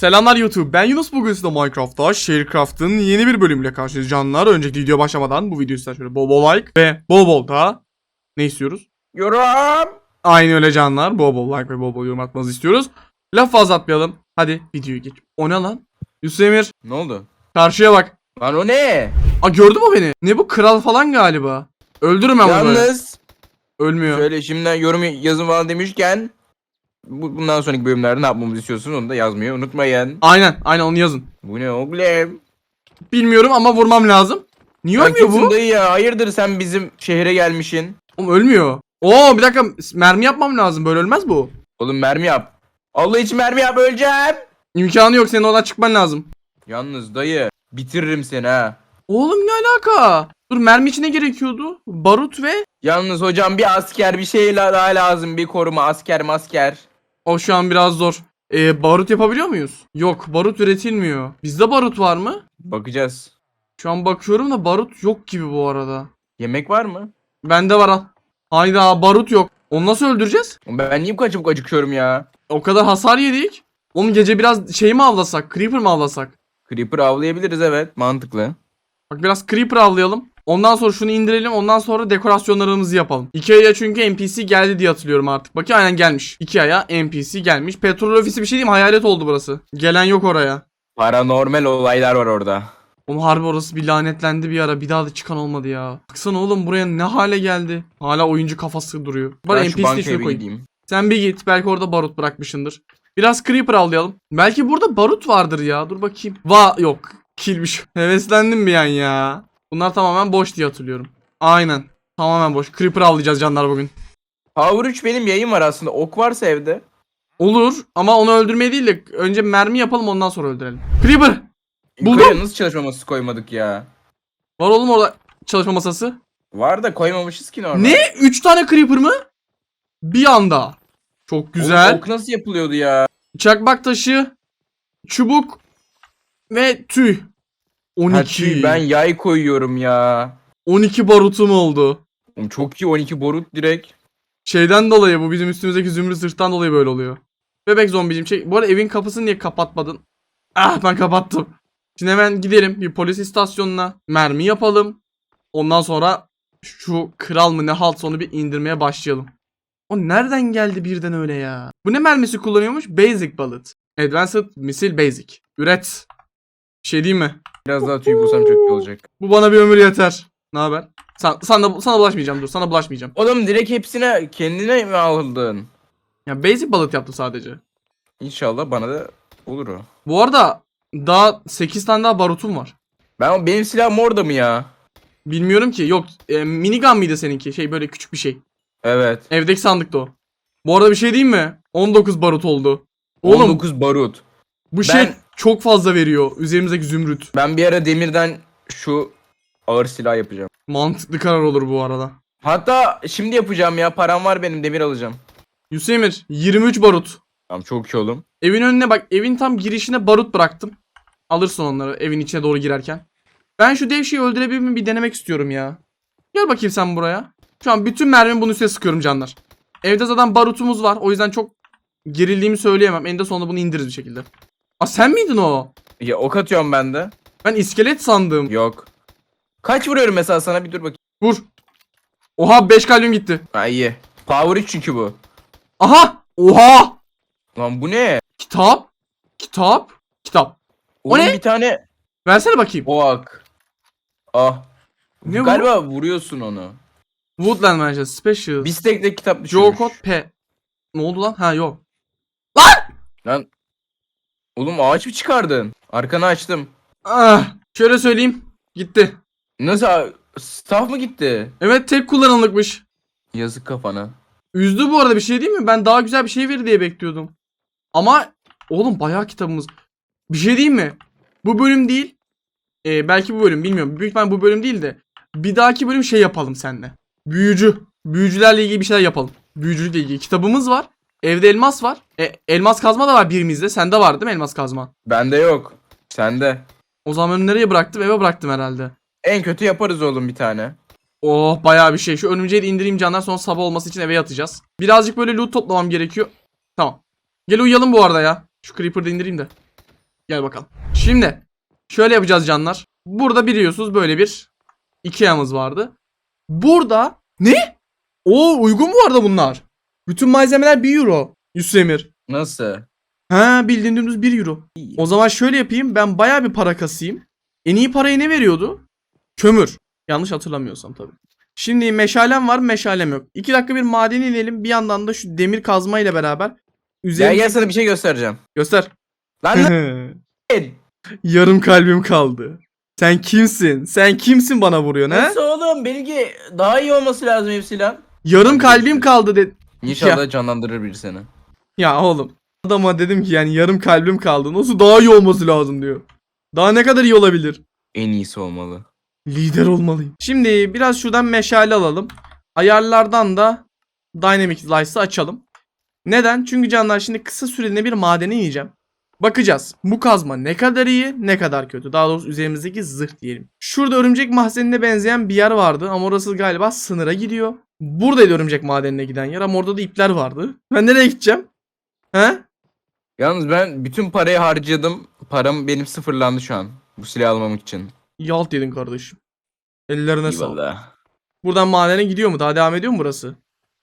Selamlar YouTube. Ben Yunus bugün size Minecraft'ta Sharecraft'ın yeni bir bölümüyle karşınızdayız canlar. Önceki video başlamadan bu videoyu size şöyle bol bol like ve bol bol da ne istiyoruz? Yorum. Aynı öyle canlar. Bol bol like ve bol bol yorum atmanızı istiyoruz. Laf fazla atmayalım. Hadi videoyu geç. O ne lan? Yusuf Emir Ne oldu? karşıya bak. Lan o ne? Aa gördü mü beni? Ne bu kral falan galiba. Öldürürüm ben bunu. Yalnız Ölmüyor. şöyle şimdiden yorum yazın falan demişken bu, bundan sonraki bölümlerde ne yapmamızı istiyorsunuz onu da yazmayı unutmayın. Aynen aynen onu yazın. Bu ne oğlum? Bilmiyorum ama vurmam lazım. Niye Sen ölmüyor kimsin bu? dayı ya? Hayırdır sen bizim şehre gelmişin? Oğlum ölmüyor. Oo bir dakika mermi yapmam lazım. Böyle ölmez bu. Oğlum mermi yap. Allah için mermi yap öleceğim. İmkanı yok senin oradan çıkman lazım. Yalnız dayı bitiririm seni ha. Oğlum ne alaka? Dur mermi içine gerekiyordu. Barut ve Yalnız hocam bir asker bir şey la- daha lazım bir koruma asker masker. O şu an biraz zor. Ee, barut yapabiliyor muyuz? Yok barut üretilmiyor. Bizde barut var mı? Bakacağız. Şu an bakıyorum da barut yok gibi bu arada. Yemek var mı? Bende var al. Hayda barut yok. Onu nasıl öldüreceğiz? Ben niye bu kadar çabuk acıkıyorum ya? O kadar hasar yedik. Oğlum gece biraz şey mi avlasak? Creeper mi avlasak? Creeper avlayabiliriz evet mantıklı. Bak biraz Creeper avlayalım. Ondan sonra şunu indirelim. Ondan sonra dekorasyonlarımızı yapalım. Ikea'ya çünkü NPC geldi diye hatırlıyorum artık. Bakayım aynen gelmiş. Ikea'ya NPC gelmiş. Petrol ofisi bir şey diyeyim hayalet oldu burası. Gelen yok oraya. Paranormal olaylar var orada. Oğlum harbi orası bir lanetlendi bir ara. Bir daha da çıkan olmadı ya. Baksana oğlum buraya ne hale geldi. Hala oyuncu kafası duruyor. Şu NPC'yi bir koyayım. gideyim. Sen bir git. Belki orada barut bırakmışsındır. Biraz Creeper avlayalım. Belki burada barut vardır ya. Dur bakayım. Va yok. Kilmiş. Heveslendim bir an ya. Bunlar tamamen boş diye hatırlıyorum. Aynen. Tamamen boş. Creeper avlayacağız canlar bugün. Power 3 benim yayın var aslında. Ok varsa evde. Olur ama onu öldürmeye değil de önce mermi yapalım ondan sonra öldürelim. Creeper! Buldum. Yukarıya nasıl çalışma masası koymadık ya? Var oğlum orada çalışma masası. Var da koymamışız ki normal. Ne? 3 tane Creeper mı? Bir anda. Çok güzel. Oğlum, ok nasıl yapılıyordu ya? Çakmak taşı, çubuk ve tüy. 12. Ha, tüy, ben yay koyuyorum ya. 12 barutum oldu. Oğlum çok iyi 12 borut direkt. Şeyden dolayı bu bizim üstümüzdeki zümrüt zırhtan dolayı böyle oluyor. Bebek zombicim şey. Bu arada evin kapısını niye kapatmadın? Ah ben kapattım. Şimdi hemen gidelim bir polis istasyonuna. Mermi yapalım. Ondan sonra şu kral mı ne halt onu bir indirmeye başlayalım. O nereden geldi birden öyle ya? Bu ne mermisi kullanıyormuş? Basic bullet. Advanced Missile Basic. Üret. Bir şey diyeyim mi? Biraz daha tüy bulsam çok iyi olacak. Bu bana bir ömür yeter. Ne haber? Sen, sana, sana bulaşmayacağım dur. Sana bulaşmayacağım. Oğlum direkt hepsine kendine mi aldın? Ya basic bullet yaptım sadece. İnşallah bana da olur o. Bu arada daha 8 tane daha barutum var. Ben benim silahım orada mı ya? Bilmiyorum ki. Yok e, minigun mıydı seninki? Şey böyle küçük bir şey. Evet. Evdeki sandıkta o. Bu arada bir şey diyeyim mi? 19 barut oldu. Oğlum 19 barut. bu şey ben- çok fazla veriyor. Üzerimizdeki zümrüt. Ben bir ara demirden şu ağır silah yapacağım. Mantıklı karar olur bu arada. Hatta şimdi yapacağım ya. Param var benim demir alacağım. Yusemir 23 barut. Tamam çok iyi oğlum. Evin önüne bak. Evin tam girişine barut bıraktım. Alırsın onları evin içine doğru girerken. Ben şu dev şeyi öldürebilir miyim bir denemek istiyorum ya. Gel bakayım sen buraya. Şu an bütün mermimi bunun üstüne sıkıyorum canlar. Evde zaten barutumuz var. O yüzden çok gerildiğimi söyleyemem. Eninde sonunda bunu indiririz bir şekilde. Aa sen miydin o? Ya ok atıyorum ben de. Ben iskelet sandım. Yok. Kaç vuruyorum mesela sana bir dur bakayım. Vur. Oha 5 kalbim gitti. Ha iyi. Power 3 çünkü bu. Aha! Oha! Lan bu ne? Kitap. Kitap. Kitap. O Oğlum ne? bir tane Versene bakayım. boğak. Ah. Ne bu? Galiba vuruyorsun onu. Woodland Manager Special. Bir stekte kitap düşürmüş. Joe Code P. Ne oldu lan? Ha yok. Lan. Oğlum ağaç mı çıkardın? Arkanı açtım. Ah, şöyle söyleyeyim. Gitti. Nasıl? Staff mı gitti? Evet tek kullanımlıkmış. Yazık kafana. Üzdü bu arada bir şey değil mi? Ben daha güzel bir şey verir diye bekliyordum. Ama oğlum bayağı kitabımız. Bir şey diyeyim mi? Bu bölüm değil. Ee, belki bu bölüm bilmiyorum. Büyük ihtimal bu bölüm değil de. Bir dahaki bölüm şey yapalım seninle. Büyücü. Büyücülerle ilgili bir şeyler yapalım. Büyücülükle ilgili kitabımız var. Evde elmas var. E, elmas kazma da var birimizde. Sende var değil mi elmas kazma? Bende yok. Sende. O zaman nereye bıraktım? Eve bıraktım herhalde. En kötü yaparız oğlum bir tane. Oh bayağı bir şey. Şu örümceği de indireyim canlar sonra sabah olması için eve yatacağız. Birazcık böyle loot toplamam gerekiyor. Tamam. Gel uyuyalım bu arada ya. Şu creeper'ı da indireyim de. Gel bakalım. Şimdi şöyle yapacağız canlar. Burada biliyorsunuz böyle bir Ikea'mız vardı. Burada ne? O uygun mu vardı bunlar? Bütün malzemeler 1 euro. Yusuf Emir. Nasıl? Ha bildiğin dümdüz 1 euro. İyi. O zaman şöyle yapayım. Ben baya bir para kasayım. En iyi parayı ne veriyordu? Kömür. Yanlış hatırlamıyorsam tabii. Şimdi meşalem var meşalem yok. 2 dakika bir madene inelim. Bir yandan da şu demir kazma ile beraber. Gel Üzerine gel sana bir şey göstereceğim. göster. Lan lan. Yarım kalbim kaldı. Sen kimsin? Sen kimsin bana vuruyorsun he? Nasıl oğlum? Benimki daha iyi olması lazım hepsiyle. Yarım kalbim kaldı dedi. İnşallah canlandırır biri seni. Ya oğlum adama dedim ki yani yarım kalbim kaldı. Nasıl daha iyi olması lazım diyor. Daha ne kadar iyi olabilir? En iyisi olmalı. Lider olmalıyım. Şimdi biraz şuradan meşale alalım. Ayarlardan da Dynamic Lights'ı açalım. Neden? Çünkü canlar şimdi kısa süreliğine bir madene ineceğim. Bakacağız. Bu kazma ne kadar iyi ne kadar kötü. Daha doğrusu üzerimizdeki zırh diyelim. Şurada örümcek mahzenine benzeyen bir yer vardı ama orası galiba sınıra gidiyor. Buradaydı örümcek madenine giden yer ama orada da ipler vardı. Ben nereye gideceğim? He? Yalnız ben bütün parayı harcadım. Param benim sıfırlandı şu an. Bu silahı almamak için. Yalt yedin kardeşim. Ellerine sağlık. Buradan madene gidiyor mu? Daha devam ediyor mu burası?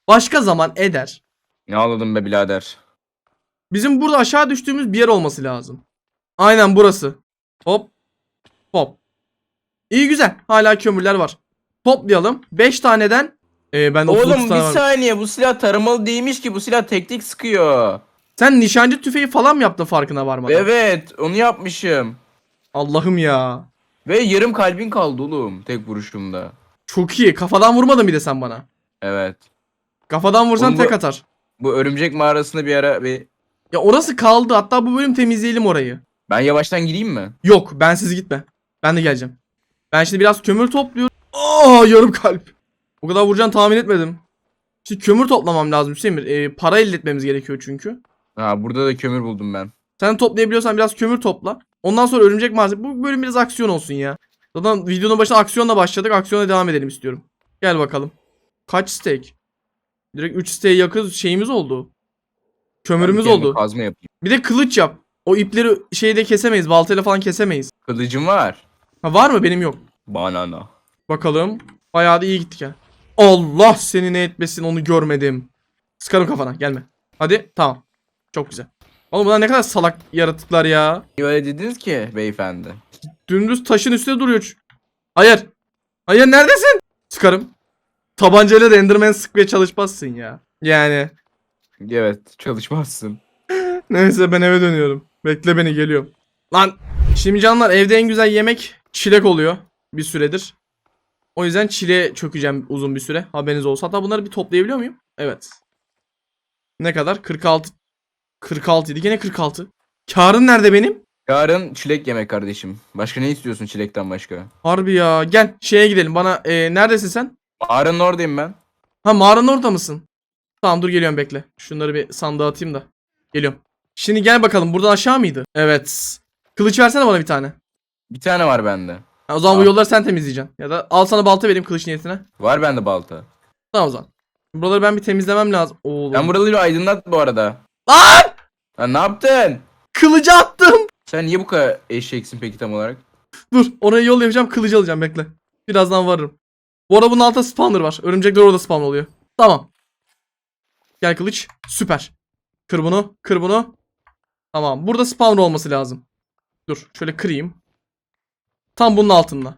Başka zaman eder. Ne ağladım be birader. Bizim burada aşağı düştüğümüz bir yer olması lazım. Aynen burası. Hop. Hop. İyi güzel. Hala kömürler var. Toplayalım. 5 taneden. Ee, ben 39 Oğlum bir tane var. saniye bu silah taramalı değilmiş ki bu silah tek tek sıkıyor. Sen nişancı tüfeği falan mı yaptın farkına varmadan? Evet onu yapmışım. Allah'ım ya. Ve yarım kalbin kaldı oğlum tek vuruşumda. Çok iyi. Kafadan vurmadın bir de sen bana. Evet. Kafadan vursan Oğlum bu- tek atar. Bu örümcek mağarasında bir ara bir... Ya orası kaldı. Hatta bu bölüm temizleyelim orayı. Ben yavaştan gireyim mi? Yok ben siz gitme. Ben de geleceğim. Ben şimdi biraz kömür topluyorum. Aa yarım kalp. O kadar vuracağını tahmin etmedim. Şimdi kömür toplamam lazım Hüseyin. Ee, para elde etmemiz gerekiyor çünkü. Ha burada da kömür buldum ben. Sen toplayabiliyorsan biraz kömür topla. Ondan sonra örümcek malzeme. Bu bölüm biraz aksiyon olsun ya. Zaten videonun başına aksiyonla başladık. Aksiyona devam edelim istiyorum. Gel bakalım. Kaç steak? Direkt 3 steak yakın şeyimiz oldu. Kömürümüz Ben bir kendime oldu. Kazma yapayım. Bir de kılıç yap. O ipleri şeyde kesemeyiz. Baltayla falan kesemeyiz. Kılıcım var. Ha var mı? Benim yok. Banana. Bakalım. Bayağı da iyi gittik ya. Allah seni ne etmesin onu görmedim. Sıkarım kafana gelme. Hadi tamam. Çok güzel. Oğlum bunlar ne kadar salak yaratıklar ya. Niye öyle dediniz ki beyefendi? Dümdüz taşın üstünde duruyor. ç- Hayır. Hayır neredesin? Sıkarım. Tabancayla da Enderman sıkmaya çalışmazsın ya. Yani. Evet çalışmazsın. Neyse ben eve dönüyorum. Bekle beni geliyorum. Lan. Şimdi canlar evde en güzel yemek çilek oluyor. Bir süredir. O yüzden çile çökeceğim uzun bir süre. Haberiniz olsun. Hatta bunları bir toplayabiliyor muyum? Evet. Ne kadar? 46. 46 idi. Gene 46. Karın nerede benim? Yarın çilek yemek kardeşim. Başka ne istiyorsun çilekten başka? Harbi ya. Gel şeye gidelim. Bana e, neredesin sen? Mağaranın oradayım ben. Ha mağaranın orada mısın? Tamam dur geliyorum bekle. Şunları bir sandığa atayım da. Geliyorum. Şimdi gel bakalım. Buradan aşağı mıydı? Evet. Kılıç versene bana bir tane. Bir tane var bende. Ha, o zaman bu Al. yolları sen temizleyeceksin. Ya da al sana balta vereyim kılıç niyetine. Var bende balta. Tamam o zaman. Buraları ben bir temizlemem lazım. Oğlum. Ben buraları aydınlat bu arada. Lan! Lan ne yaptın? Kılıcı attım. Sen niye bu kadar eşeksin peki tam olarak? Dur oraya yol yapacağım kılıcı alacağım bekle. Birazdan varırım. Bu arada bunun altında spawner var. Örümcekler orada spawn oluyor. Tamam. Gel kılıç. Süper. Kır bunu. Kır bunu. Tamam. Burada spawner olması lazım. Dur. Şöyle kırayım. Tam bunun altında.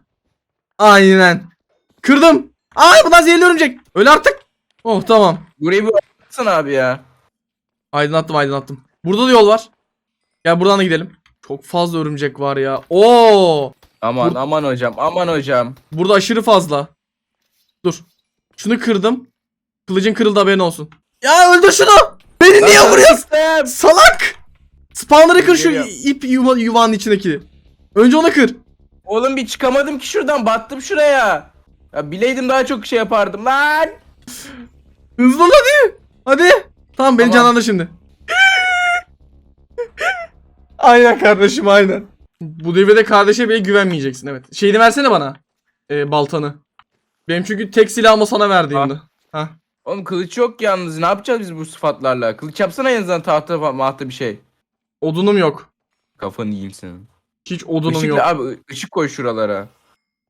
Aynen. Kırdım. Ay bundan zehirli örümcek. Öyle artık. Oh tamam. Burayı bir abi ya. Aydınlattım aydınlattım. Burada da yol var. Gel buradan da gidelim. Çok fazla örümcek var ya. Oo! Aman Bur- aman hocam aman hocam. Burada aşırı fazla. Dur. Şunu kırdım. Kılıcın kırıldı haberin olsun. Ya öldür şunu. Beni niye vuruyorsun? Salak. Spawnları kır şu Geliyorum. ip yuva, yuvanın içindeki. Önce onu kır. Oğlum bir çıkamadım ki şuradan battım şuraya. Ya bileydim daha çok şey yapardım lan. Hızlı ol hadi. Hadi. Tamam beni Tamam. canlandır şimdi. aynen kardeşim aynen. Bu devirde kardeşe bile güvenmeyeceksin evet. Şeyini versene bana. Ee, baltanı. Benim çünkü tek silahımı sana verdiğimde. Hah. Oğlum kılıç yok yalnız ne yapacağız biz bu sıfatlarla? Kılıç yapsana en azından tahta fa- mahta bir şey. Odunum yok. Kafanı yiyeyim senin. Hiç odunum Işık, yok. abi ışık koy şuralara.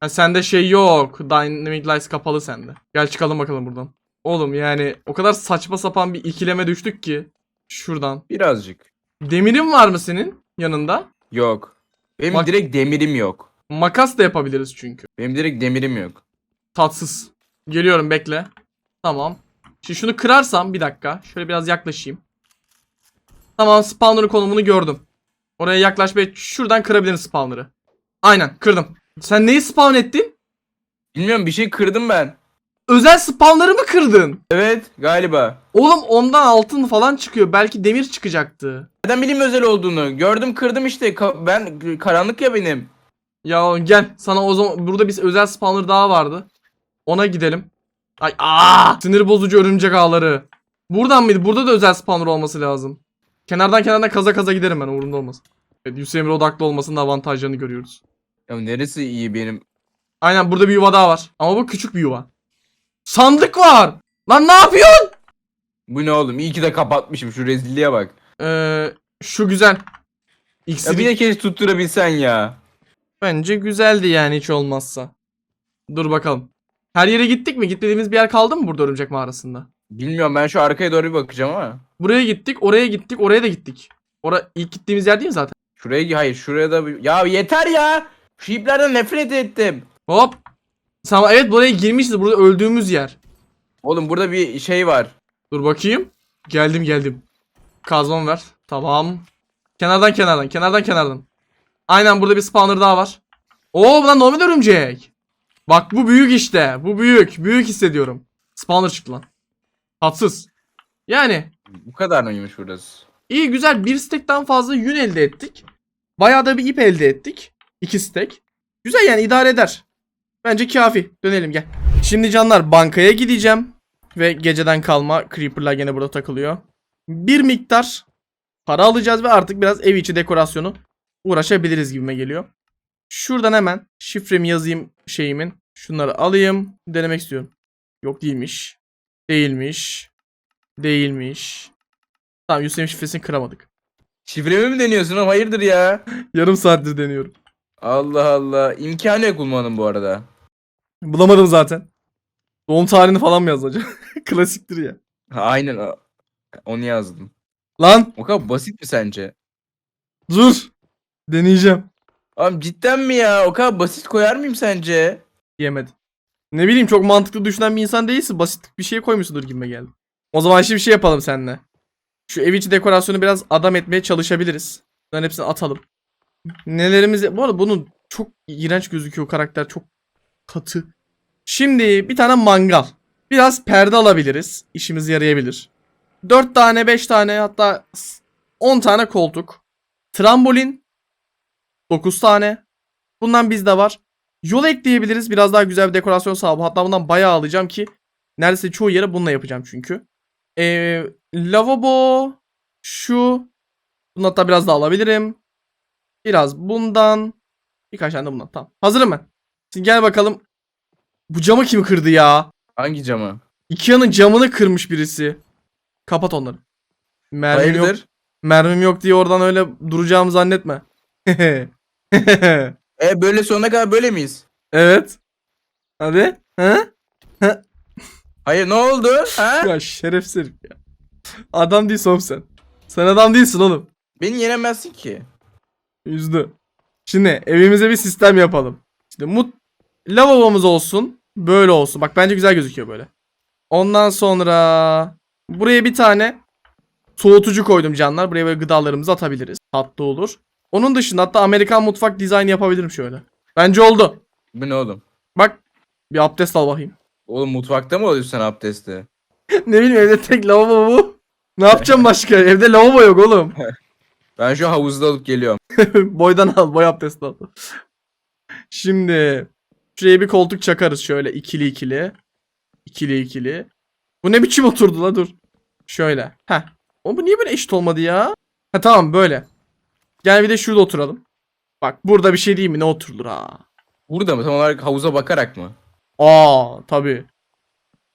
Ha, sende şey yok. Dynamic Lights kapalı sende. Gel çıkalım bakalım buradan. Oğlum yani o kadar saçma sapan bir ikileme düştük ki. Şuradan. Birazcık. Demirin var mı senin yanında? Yok. Benim Bak- direkt demirim yok. Makas da yapabiliriz çünkü. Benim direkt demirim yok. Tatsız. Geliyorum bekle. Tamam. Şimdi şunu kırarsam bir dakika. Şöyle biraz yaklaşayım. Tamam spawner'ın konumunu gördüm. Oraya yaklaşmaya şuradan kırabilirim spawner'ı. Aynen kırdım. Sen neyi spawn ettin? Bilmiyorum bir şey kırdım ben. Özel spawner'ı mı kırdın? Evet galiba. Oğlum ondan altın falan çıkıyor. Belki demir çıkacaktı. Neden bileyim özel olduğunu? Gördüm kırdım işte. Ka- ben karanlık ya benim. Ya gel sana o zaman burada bir özel spawner daha vardı. Ona gidelim. Ay aa! Sinir bozucu örümcek ağları. Buradan mıydı? Burada da özel spawner olması lazım. Kenardan kenardan kaza kaza giderim ben umurumda olmaz. Evet Yusuf Emre odaklı olmasının avantajlarını görüyoruz. Ya neresi iyi benim? Aynen burada bir yuva daha var. Ama bu küçük bir yuva. Sandık var. Lan ne yapıyorsun? Bu ne oğlum? İyi ki de kapatmışım. Şu rezilliğe bak. Ee, şu güzel. Ya bir de keşke tutturabilsen ya. bence güzeldi yani hiç olmazsa. Dur bakalım. Her yere gittik mi? Gitmediğimiz bir yer kaldı mı burada örümcek mağarasında? Bilmiyorum ben şu arkaya doğru bir bakacağım ama. Buraya gittik, oraya gittik, oraya da gittik. Ora ilk gittiğimiz yer değil mi zaten? Şuraya hayır şuraya da bir... Ya yeter ya. Şu iplerden nefret ettim. Hop. Tamam evet buraya girmişiz. Burada öldüğümüz yer. Oğlum burada bir şey var. Dur bakayım. Geldim geldim. Kazmam ver. Tamam. Kenardan kenardan, kenardan kenardan. Aynen burada bir spawner daha var. Oo bunlar normal örümcek. Bak bu büyük işte. Bu büyük. Büyük hissediyorum. Spawner çıktı lan. Tatsız. Yani Bu kadar mıymış burası? İyi güzel bir stekten fazla yün elde ettik. Bayağı da bir ip elde ettik. İki stek. Güzel yani idare eder. Bence kafi. Dönelim gel. Şimdi canlar bankaya gideceğim. Ve geceden kalma creeper'lar gene burada takılıyor. Bir miktar para alacağız ve artık biraz ev içi dekorasyonu uğraşabiliriz gibime geliyor. Şuradan hemen şifremi yazayım şeyimin. Şunları alayım. Denemek istiyorum. Yok değilmiş. Değilmiş. Değilmiş. Tamam Yusuf'un şifresini kıramadık. Şifremi mi deniyorsun oğlum? Hayırdır ya? Yarım saattir deniyorum. Allah Allah. İmkanı yok bulmanın bu arada. Bulamadım zaten. Doğum tarihini falan mı yazacak? Klasiktir ya. Ha, aynen onu yazdım. Lan O kadar basit mi sence? dur. Deneyeceğim. Oğlum cidden mi ya? O kadar basit koyar mıyım sence? Yemedi. Ne bileyim çok mantıklı düşünen bir insan değilsin. Basit bir şey koymuşsundur gibime geldi. O zaman şimdi bir şey yapalım seninle. Şu ev içi dekorasyonu biraz adam etmeye çalışabiliriz. Bunların hepsini atalım. Nelerimiz... Bu arada bunun çok iğrenç gözüküyor karakter. Çok katı. Şimdi bir tane mangal. Biraz perde alabiliriz. İşimize yarayabilir. 4 tane 5 tane hatta 10 tane koltuk. Trambolin. 9 tane. Bundan bizde var. Yol ekleyebiliriz. Biraz daha güzel bir dekorasyon sağlayalım. Hatta bundan bayağı alacağım ki neredeyse çoğu yere bununla yapacağım çünkü. Ee, lavabo şu bunu hatta biraz daha alabilirim. Biraz bundan birkaç tane de bundan. Tamam. Hazırım ben. Şimdi gel bakalım. Bu camı kim kırdı ya? Hangi camı? Ikea'nın camını kırmış birisi. Kapat onları. Mermim yok. Hayırdır? Mermim yok diye oradan öyle duracağımı zannetme. E böyle sonuna kadar böyle miyiz? evet. Hadi. Ha? Hayır ne oldu? Ha? Ya şerefsiz herif ya. Adam değilsin oğlum sen. Sen adam değilsin oğlum. Beni yenemezsin ki. Yüzdü. Şimdi evimize bir sistem yapalım. Şimdi mut lavabomuz olsun. Böyle olsun. Bak bence güzel gözüküyor böyle. Ondan sonra buraya bir tane soğutucu koydum canlar. Buraya böyle gıdalarımızı atabiliriz. Tatlı olur. Onun dışında hatta Amerikan mutfak dizaynı yapabilirim şöyle. Bence oldu. Bu ne oğlum? Bak bir abdest al bakayım. Oğlum mutfakta mı alıyorsun sen abdesti? ne bileyim evde tek lavabo bu. Ne yapacağım başka? Evde lavabo yok oğlum. Ben şu havuzda alıp geliyorum. Boydan al. Boy abdesti al. Şimdi şuraya bir koltuk çakarız şöyle ikili ikili. İkili ikili. Bu ne biçim oturdu la dur. Şöyle. Heh. O bu niye böyle eşit olmadı ya? Ha tamam böyle. Gel bir de şurada oturalım. Bak burada bir şey değil mi? Ne oturulur ha? Burada mı? Tam olarak havuza bakarak mı? Aa tabi.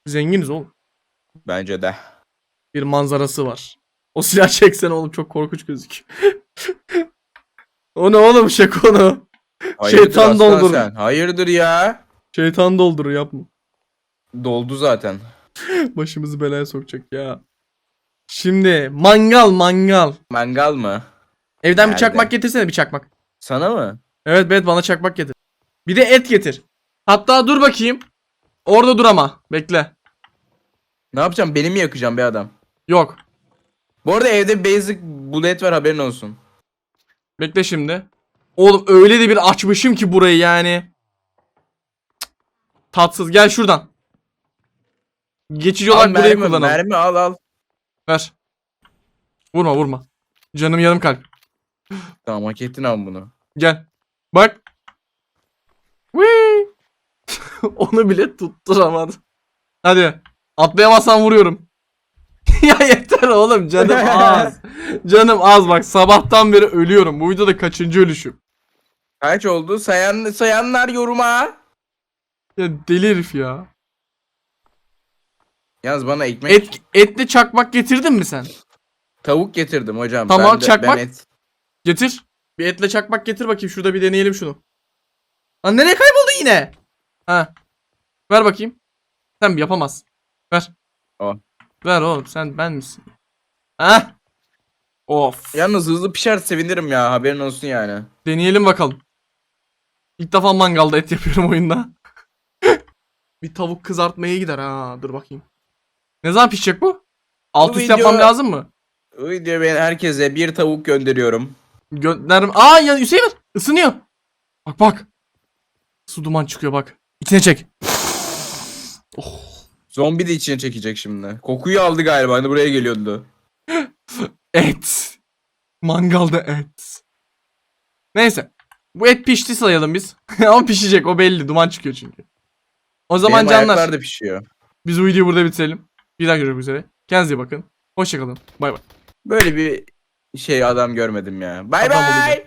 Zenginiz oğlum. Bence de. Bir manzarası var. O silah çeksen oğlum çok korkunç gözüküyor. O ne oğlum şaka onu. Şeytan aslan doldur. sen? Hayırdır ya? Şeytan doldurur yapma. Doldu zaten. Başımızı belaya sokacak ya. Şimdi mangal mangal. Mangal mı? Evden bir Nerede? çakmak getirsene bir çakmak. Sana mı? Evet evet bana çakmak getir. Bir de et getir. Hatta dur bakayım. Orada dur ama. Bekle. Ne yapacağım? Beni mi yakacağım be adam? Yok. Bu arada evde basic bullet var haberin olsun. Bekle şimdi. Oğlum öyle de bir açmışım ki burayı yani. Cık. Tatsız. Gel şuradan. Geçici olarak burayı mermi, kullanalım. mermi al al. Ver. Vurma vurma. Canım yarım kalp. Tamam hak ettin abi bunu. Gel. Bak. Whee! Onu bile tutturamadı. Hadi. Atlayamazsan vuruyorum. ya yeter oğlum canım az. canım az bak sabahtan beri ölüyorum. Bu videoda kaçıncı ölüşüm. Kaç oldu? Sayan, sayanlar yoruma. Ya deli herif ya. Yalnız bana ekmek Et, etli çakmak getirdin mi sen? tavuk getirdim hocam. Tamam, Ben de- çakmak. Ben et. Getir. Bir etle çakmak getir bakayım. Şurada bir deneyelim şunu. Lan nereye kayboldu yine? Ha. Ver bakayım. Sen yapamazsın. Ver. O. Ver oğlum sen ben misin? Ha? Of. Yalnız hızlı pişer sevinirim ya haberin olsun yani. Deneyelim bakalım. İlk defa mangalda et yapıyorum oyunda. bir tavuk kızartmaya gider ha. Dur bakayım. Ne zaman pişecek bu? Alt üst video- yapmam lazım mı? Bu videoya ben herkese bir tavuk gönderiyorum. Gönderim. Aa ya Hüseyin ısınıyor. Bak bak. Su duman çıkıyor bak. İçine çek. Zombi de içine çekecek şimdi. Kokuyu aldı galiba hani buraya geliyordu. Et. Mangalda et. Neyse. Bu et pişti sayalım biz. Ama pişecek o belli. Duman çıkıyor çünkü. O zaman Benim canlar da pişiyor. biz bu videoyu burada bitirelim. Bir daha görüşmek üzere. Kendinize bakın. Hoşçakalın. Bay bay. Böyle bir şey adam görmedim ya. Bay Adam bay.